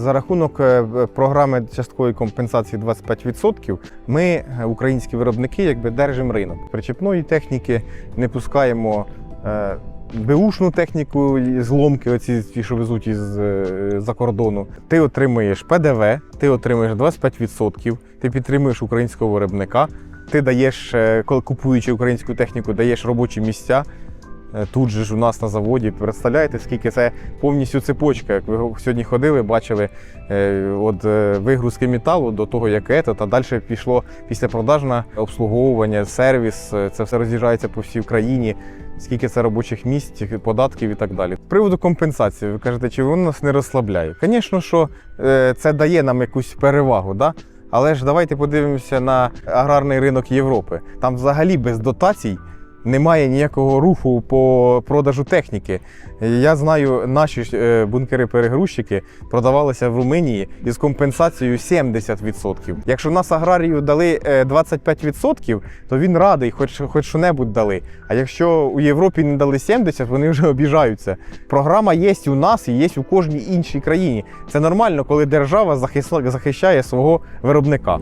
За рахунок е, програми часткової компенсації 25% ми, е, українські виробники, якби держимо ринок. Причепної техніки не пускаємо. е, Беушну техніку, зломки, оці ті, що везуть із е, за кордону. Ти отримуєш ПДВ, ти отримуєш 25%, ти підтримуєш українського виробника, ти даєш, коли купуючи українську техніку, даєш робочі місця. Е, Тут же ж у нас на заводі. Представляєте, скільки це повністю цепочка. Як ви сьогодні ходили, бачили е, от е, вигрузки металу до того, як ето, та далі пішло післяпродажне обслуговування, сервіс. е, Це все роз'їжджається по всій Україні. Скільки це робочих місць, податків і так далі. З приводу компенсації, ви кажете, чи воно нас не розслабляє? Звісно, що е, це дає нам якусь перевагу, да? але ж давайте подивимося на аграрний ринок Європи. Там взагалі без дотацій немає ніякого руху по продажу техніки. Я знаю, наші е, бункери-перегрузчики продавалися в Румунії із компенсацією 70%. Якщо нас аграрію дали е, 25%, то він радий, хоч, хоч що-небудь дали. А якщо у Європі не дали 70%, вони вже обіжаються. Програма є у нас і є у кожній іншій країні. Це нормально, коли держава захищає свого виробника.